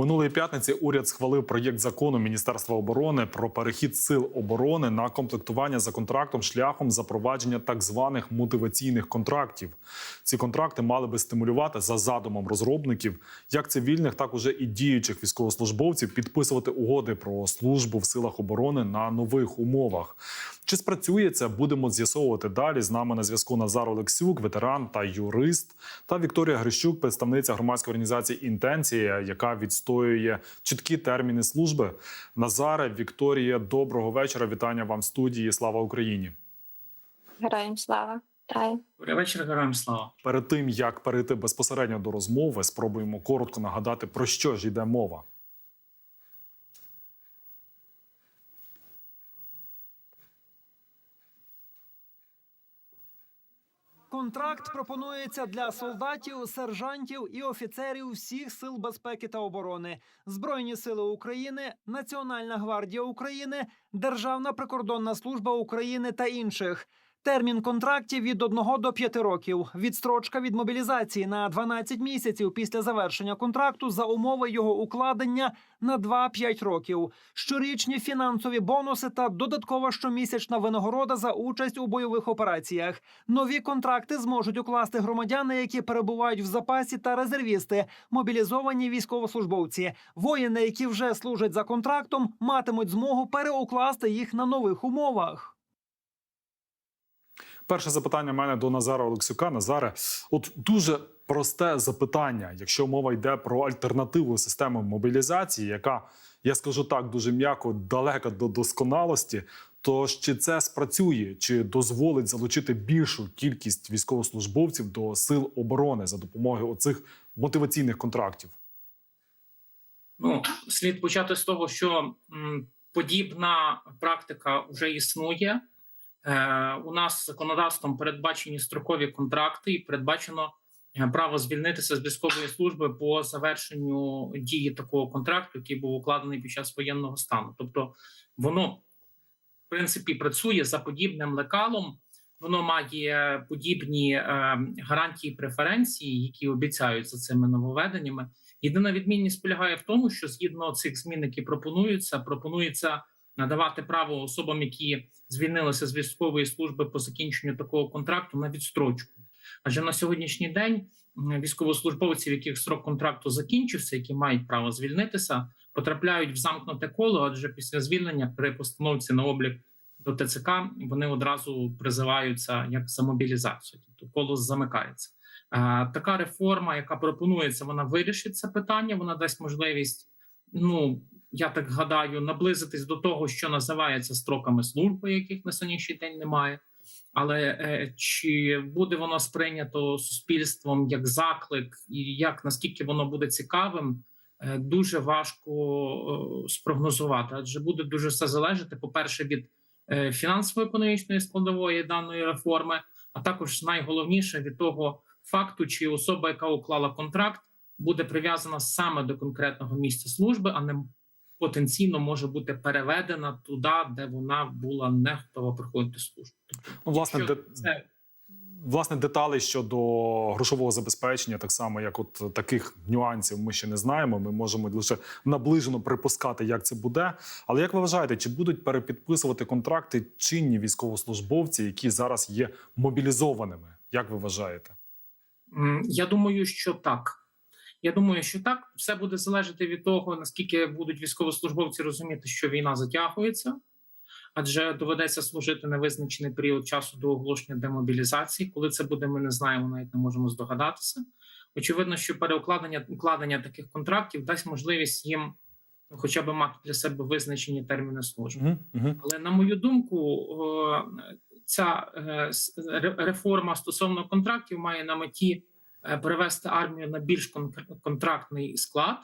Минулої п'ятниці уряд схвалив проєкт закону Міністерства оборони про перехід сил оборони на комплектування за контрактом шляхом запровадження так званих мотиваційних контрактів. Ці контракти мали би стимулювати за задумом розробників як цивільних, так уже і діючих військовослужбовців підписувати угоди про службу в силах оборони на нових умовах. Чи спрацює це? Будемо з'ясовувати далі. З нами на зв'язку Назар Олексюк, ветеран та юрист, та Вікторія Грищук, представниця громадської організації Інтенція, яка відстоює чіткі терміни служби. Назаре, Вікторія, доброго вечора. Вітання вам в студії. Слава Україні! Героям слава. Добрий вечір, героям слава. Перед тим як перейти безпосередньо до розмови, спробуємо коротко нагадати про що ж йде мова. Контракт пропонується для солдатів, сержантів і офіцерів всіх сил безпеки та оборони, Збройні сили України, Національна гвардія України, Державна прикордонна служба України та інших. Термін контрактів від 1 до 5 років. Відстрочка від мобілізації на 12 місяців після завершення контракту за умови його укладення на 2-5 років. Щорічні фінансові бонуси та додаткова щомісячна винагорода за участь у бойових операціях. Нові контракти зможуть укласти громадяни, які перебувають в запасі та резервісти, мобілізовані військовослужбовці. Воїни, які вже служать за контрактом, матимуть змогу переукласти їх на нових умовах. Перше запитання в мене до Назара Олексюка. Назаре, от дуже просте запитання. Якщо мова йде про альтернативну систему мобілізації, яка, я скажу так, дуже м'яко далека до досконалості, то чи це спрацює, чи дозволить залучити більшу кількість військовослужбовців до сил оборони за допомогою оцих мотиваційних контрактів? Ну, слід почати з того, що м, подібна практика вже існує. Е, у нас законодавством передбачені строкові контракти, і передбачено е, право звільнитися з військової служби по завершенню дії такого контракту, який був укладений під час воєнного стану. Тобто, воно в принципі працює за подібним лекалом. Воно має подібні е, гарантії преференції, які обіцяють за цими нововведеннями. Єдина відмінність полягає в тому, що згідно цих змін, які пропонуються, пропонується надавати право особам, які звільнилися з військової служби по закінченню такого контракту на відстрочку. Адже на сьогоднішній день м, військовослужбовці, яких срок контракту закінчився, які мають право звільнитися, потрапляють в замкнуте коло. Адже після звільнення при постановці на облік до ТЦК вони одразу призиваються як за мобілізацію, тобто коло замикається. Така реформа, яка пропонується, вона вирішить це питання. Вона дасть можливість, ну я так гадаю, наблизитись до того, що називається строками служби, яких на сьогоднішній день немає. Але е, чи буде воно сприйнято суспільством як заклик, і як наскільки воно буде цікавим, е, дуже важко е, спрогнозувати, адже буде дуже все залежати, по-перше, від е, фінансово-економічної складової даної реформи, а також найголовніше від того факту, чи особа, яка уклала контракт, буде прив'язана саме до конкретного місця служби, а не потенційно може бути переведена туди, де вона була не готова проходити службу. Тобто, Ну, власне, де- це Власне, деталей щодо грошового забезпечення, так само як от таких нюансів, ми ще не знаємо. Ми можемо лише наближено припускати, як це буде. Але як ви вважаєте, чи будуть перепідписувати контракти чинні військовослужбовці, які зараз є мобілізованими? Як ви вважаєте? Я думаю, що так. Я думаю, що так. Все буде залежати від того, наскільки будуть військовослужбовці розуміти, що війна затягується, адже доведеться служити невизначений період часу до оголошення демобілізації. Коли це буде, ми не знаємо, навіть не можемо здогадатися. Очевидно, що переукладення укладення таких контрактів дасть можливість їм хоча б мати для себе визначені терміни служби. Угу, угу. Але на мою думку, ця е, реформа стосовно контрактів має на меті перевести армію на більш кон- контрактний склад,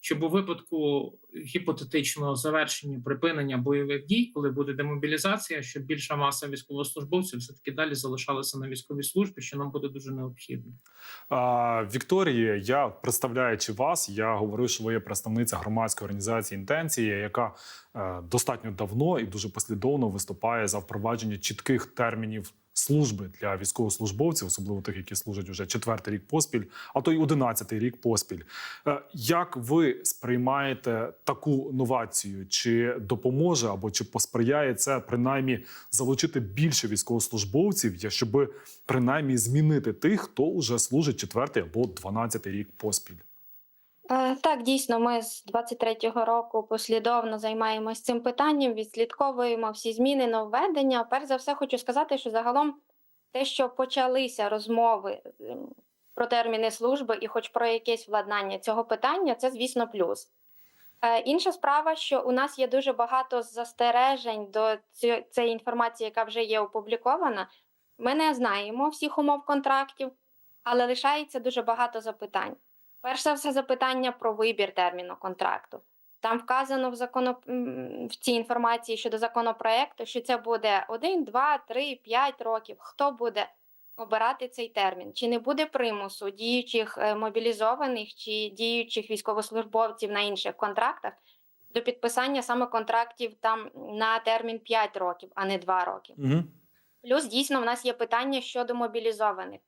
щоб у випадку гіпотетичного завершення припинення бойових дій, коли буде демобілізація, щоб більша маса військовослужбовців все таки далі залишалася на військовій службі, що нам буде дуже необхідно. Вікторія, я представляючи вас, я говорив, що ви є представниця громадської організації інтенція, яка е, достатньо давно і дуже послідовно виступає за впровадження чітких термінів служби для військовослужбовців, особливо тих, які служать вже четвертий рік поспіль, а то й одинадцятий рік поспіль. Е, Як ви сприймаєте таку новацію? Чи допоможе або чи посприяє це принаймні залучити більше військовослужбовців, щоб принаймні змінити тих, хто вже служить четвертий або дванадцятий рік поспіль? Е, Так, дійсно, ми з 23-го року послідовно займаємось цим питанням, відслідковуємо всі зміни, нововведення. Перш за все, хочу сказати, що загалом те, що почалися розмови ем, про терміни служби і хоч про якесь владнання цього питання, це, звісно, плюс. Е, Інша справа, що у нас є дуже багато застережень до цієї інформації, яка вже є опублікована. Ми не знаємо всіх умов контрактів, але лишається дуже багато запитань. Перш за все, запитання про вибір терміну контракту. Там вказано в законо в цій інформації щодо законопроекту, що це буде 1, 2, 3, 5 років. Хто буде обирати цей термін? Чи не буде примусу діючих е, мобілізованих чи діючих військовослужбовців на інших контрактах до підписання саме контрактів там на термін 5 років, а не 2 роки? Угу. Плюс дійсно в нас є питання щодо мобілізованих,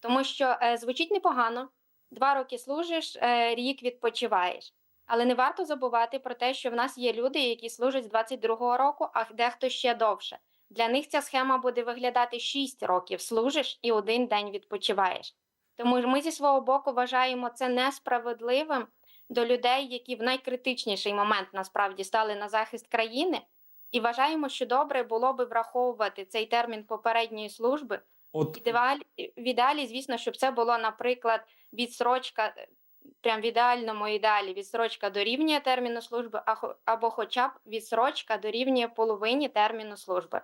тому що е, звучить непогано. Два роки служиш, е, рік відпочиваєш. Але не варто забувати про те, що в нас є люди, які служать з 22-го року, а дехто ще довше. Для них ця схема буде виглядати 6 років служиш і один день відпочиваєш. Тому ж ми зі свого боку вважаємо це несправедливим до людей, які в найкритичніший момент насправді стали на захист країни, і вважаємо, що добре було би враховувати цей термін попередньої служби. От Ідеалі, в ідеалі, звісно, щоб це було, наприклад, відсрочка, е, прям в ідеальному ідеалі відсрочка дорівнює терміну служби, або хоча б відсрочка дорівнює половині терміну служби.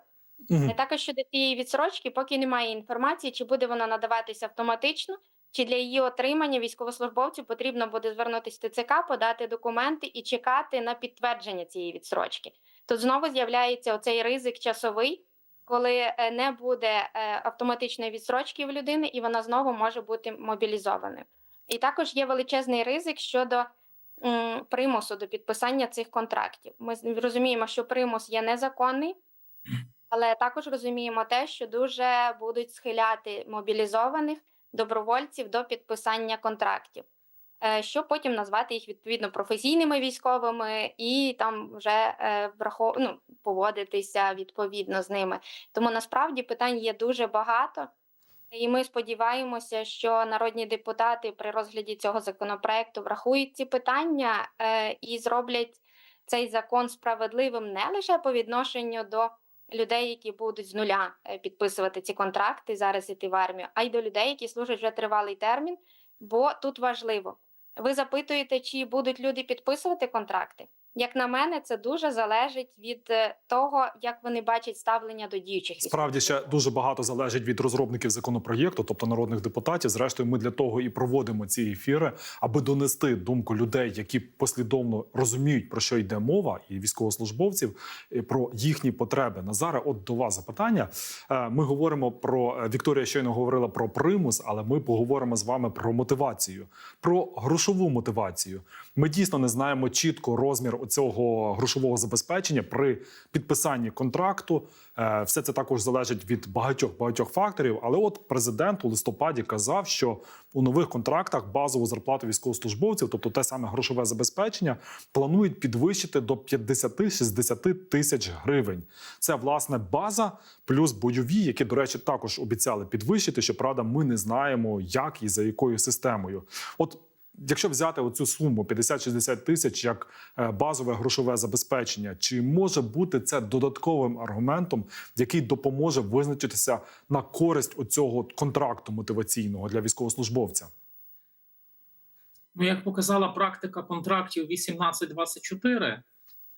Не також щодо цієї відсрочки, поки немає інформації, чи буде вона надаватися автоматично, чи для її отримання військовослужбовцю потрібно буде звернутися в ТЦК, подати документи і чекати на підтвердження цієї відсрочки. Тут знову з'являється оцей ризик часовий, коли е, не буде е, автоматичної відсрочки в людини, і вона знову може бути мобілізованою. І також є величезний ризик щодо примусу до підписання цих контрактів. Ми розуміємо, що примус є незаконний, але також розуміємо те, що дуже будуть схиляти мобілізованих добровольців до підписання контрактів, щоб потім назвати їх відповідно професійними військовими і там вже е, врахов... ну, поводитися відповідно з ними. Тому насправді питань є дуже багато. І ми сподіваємося, що народні депутати при розгляді цього законопроекту врахують ці питання е, і зроблять цей закон справедливим не лише по відношенню до людей, які будуть з нуля е, підписувати ці контракти, зараз іти в армію, а й до людей, які служать вже тривалий термін. Бо тут важливо. Ви запитуєте, чи будуть люди підписувати контракти? Як на мене, це дуже залежить від е, того, як вони бачать ставлення до діючих Справді ще дуже багато залежить від розробників законопроєкту, тобто народних депутатів. Зрештою, ми для того і проводимо ці ефіри, аби донести думку людей, які послідовно розуміють про що йде мова, і військовослужбовців е, про їхні потреби. Назаре, от до вас запитання. Е, Ми говоримо про е, Вікторія. Щойно говорила про примус, але ми поговоримо з вами про мотивацію, про грошову мотивацію. Ми дійсно не знаємо чітко розмір цього грошового забезпечення при підписанні контракту. Е, Все це також залежить від багатьох багатьох факторів. Але от президент у листопаді казав, що у нових контрактах базову зарплату військовослужбовців, тобто те саме грошове забезпечення, планують підвищити до 50-60 тисяч гривень. Це власне база плюс бойові, які, до речі, також обіцяли підвищити. Щоправда, ми не знаємо, як і за якою системою. От Якщо взяти оцю суму 50-60 тисяч як е, базове грошове забезпечення, чи може бути це додатковим аргументом, який допоможе визначитися на користь оцього контракту мотиваційного для військовослужбовця? Ну, як показала практика контрактів 1824,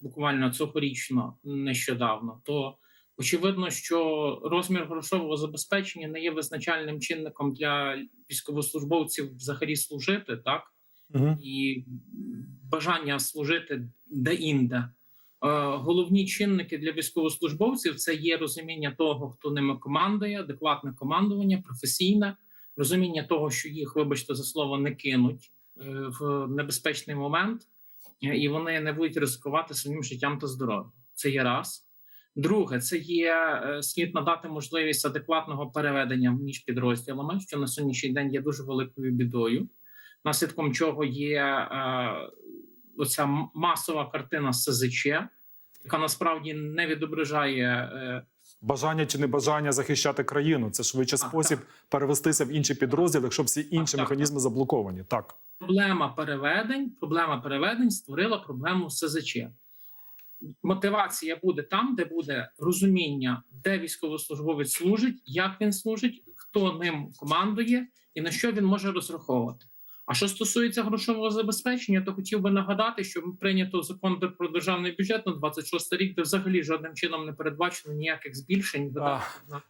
буквально цьогорічно, нещодавно, то очевидно, що розмір грошового забезпечення не є визначальним чинником для військовослужбовців взагалі служити, так Угу. і бажання служити де-інде. Е, Головні чинники для військовослужбовців це є розуміння того, хто ними командує, адекватне командування, професійне, розуміння того, що їх, вибачте за слово, не кинуть е, в небезпечний момент, і вони не будуть ризикувати своїм життям та здоров'ям. Це є раз. Друге, це є е, слід надати можливість адекватного переведення між підрозділами, що на сьогоднішній день є дуже великою бідою, наслідком чого є е, оця масова картина СЗЧ, яка насправді не відображає е, Бажання чи небажання захищати країну це швидше Так, спосіб перевестися в інший підрозділ, якщо всі інші так, механізми заблоковані. Так. проблема переведень. Проблема переведень створила проблему СЗЧ. Мотивація буде там, де буде розуміння, де військовослужбовець служить, як він служить, хто ним командує і на що він може розраховувати. А що стосується грошового забезпечення, то хотів би нагадати, що прийнято закон про державний бюджет на 26 рік, де взагалі жодним чином не передбачено ніяких збільшень на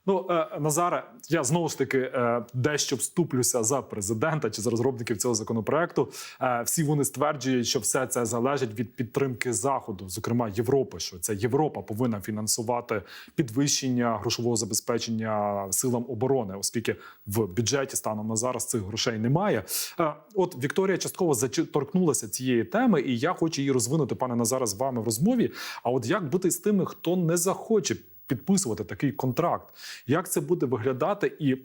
Ну е, Назаре, я знову ж таки е, дещо вступлюся за президента чи за розробників цього законопроекту. Е, всі вони стверджують, що все це залежить від підтримки заходу, зокрема Європи. Що це Європа повинна фінансувати підвищення грошового забезпечення силам оборони, оскільки в бюджеті станом на зараз цих грошей немає. От Вікторія частково заторкнулася цієї теми, і я хочу її розвинути, пане Назаре, з вами в розмові. А от як бути з тими, хто не захоче підписувати такий контракт? Як це буде виглядати і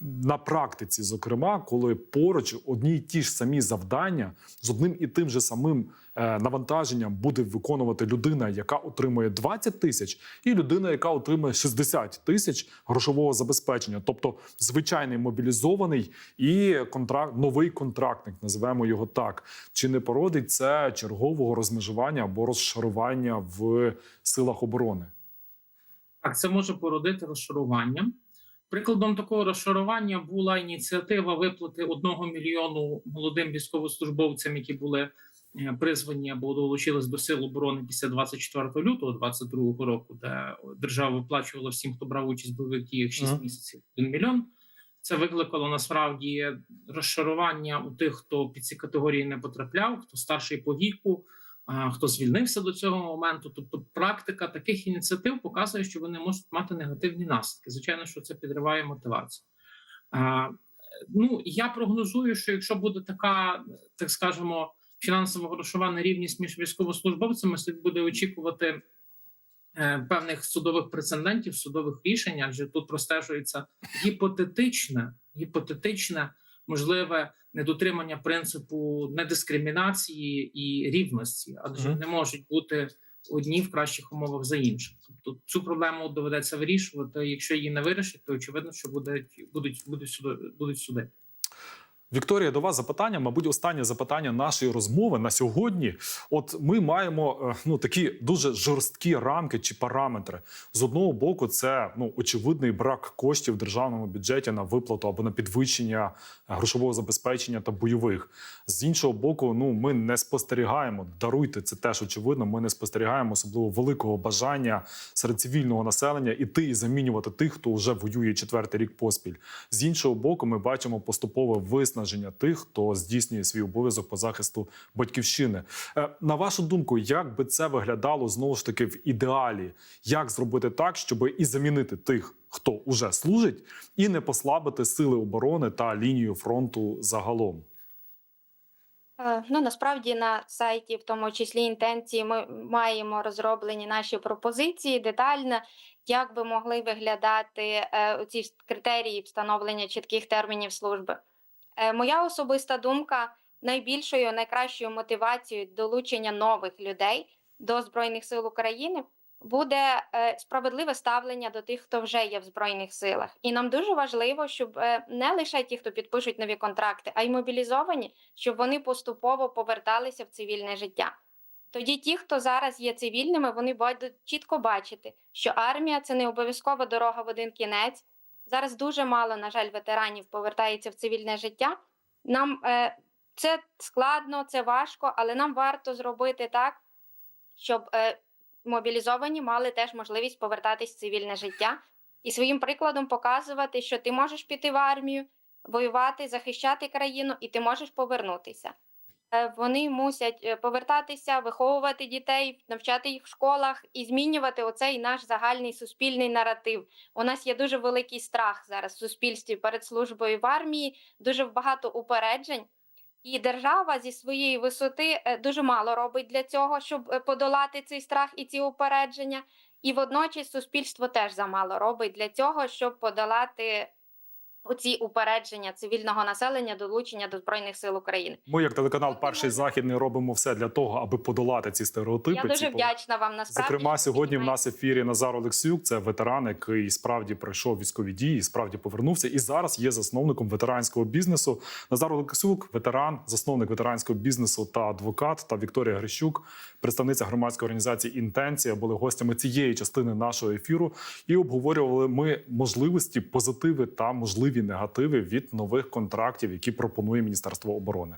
на практиці, зокрема, коли поруч одні й ті ж самі завдання з одним і тим же самим е, навантаженням буде виконувати людина, яка отримує 20 тисяч, і людина, яка отримує 60 тисяч грошового забезпечення, тобто звичайний мобілізований і контракт, новий контрактник, називаємо його так. Чи не породить це чергового розмежування або розшарування в силах оборони? Так, це може породити розшарування. Прикладом такого розшарування була ініціатива виплати 1 мільйону молодим військовослужбовцям, які були е, призвані або долучились до сил оборони після 24 лютого 2022 року, де держава виплачувала всім, хто брав участь в бойових діях 6 Мгм. місяців 1 мільйон. Це викликало насправді розшарування у тих, хто під ці категорії не потрапляв, хто старший по віку, хто звільнився до цього моменту. Тобто, практика таких ініціатив показує, що вони можуть мати негативні наслідки. Звичайно, що це підриває мотивацію. Ну я прогнозую, що якщо буде така, так скажемо, фінансово грошова нерівність між військовослужбовцями, слід буде очікувати. е, Певних судових прецедентів, судових рішень, адже тут простежується гіпотетичне, гіпотетичне можливе недотримання принципу недискримінації і рівності, адже не можуть бути одні в кращих умовах за інших. Тобто цю проблему доведеться вирішувати. Якщо її не вирішить, то очевидно, що будуть будуть будуть суди, будуть суди. Вікторія, до вас запитання, мабуть, останнє запитання нашої розмови на сьогодні. От ми маємо е, ну такі дуже жорсткі рамки чи параметри. З одного боку, це ну очевидний брак коштів в державному бюджеті на виплату або на підвищення е, грошового забезпечення та бойових. З іншого боку, ну ми не спостерігаємо. Даруйте це теж очевидно. Ми не спостерігаємо особливо великого бажання серед цивільного населення іти і замінювати тих, хто вже воює четвертий рік поспіль. З іншого боку, ми бачимо поступове виснаження тих, хто здійснює свій обов'язок по захисту батьківщини. Е, На вашу думку, як би це виглядало знову ж таки в ідеалі? Як зробити так, щоб і замінити тих, хто уже служить, і не послабити сили оборони та лінію фронту загалом? Е, Ну насправді на сайті, в тому числі інтенції, ми маємо розроблені наші пропозиції детально, як би могли виглядати е, ці критерії встановлення чітких термінів служби. Е, Моя особиста думка найбільшою, найкращою мотивацією долучення нових людей до Збройних сил України буде е, справедливе ставлення до тих, хто вже є в Збройних силах. І нам дуже важливо, щоб е, не лише ті, хто підпишуть нові контракти, а й мобілізовані, щоб вони поступово поверталися в цивільне життя. Тоді ті, хто зараз є цивільними, вони будуть чітко бачити, що армія це не обов'язкова дорога в один кінець. Зараз дуже мало, на жаль, ветеранів повертається в цивільне життя. Нам е, це складно, це важко, але нам варто зробити так, щоб е, мобілізовані мали теж можливість повертатись в цивільне життя і своїм прикладом показувати, що ти можеш піти в армію, воювати, захищати країну, і ти можеш повернутися. Е, Вони мусять е, повертатися, виховувати дітей, навчати їх в школах і змінювати оцей наш загальний суспільний наратив. У нас є дуже великий страх зараз в суспільстві перед службою в армії, дуже багато упереджень. І держава зі своєї висоти е, дуже мало робить для цього, щоб подолати цей страх і ці упередження. І водночас суспільство теж замало робить для цього, щоб подолати оці упередження цивільного населення долучення до збройних сил України. Ми, як телеканал Перший західний, робимо все для того, аби подолати ці стереотипи. Я дуже пов- вдячна вам насправді. Зокрема, сьогодні в нас ефірі Назар Олексюк. Це ветеран, який справді пройшов військові дії, справді повернувся, і зараз є засновником ветеранського бізнесу. Назар Олексюк, ветеран, засновник ветеранського бізнесу та адвокат. Та Вікторія Грищук, представниця громадської організації Інтенція, були гостями цієї частини нашого ефіру і обговорювали ми можливості, позитиви та можливі негативи від нових контрактів, які пропонує Міністерство оборони.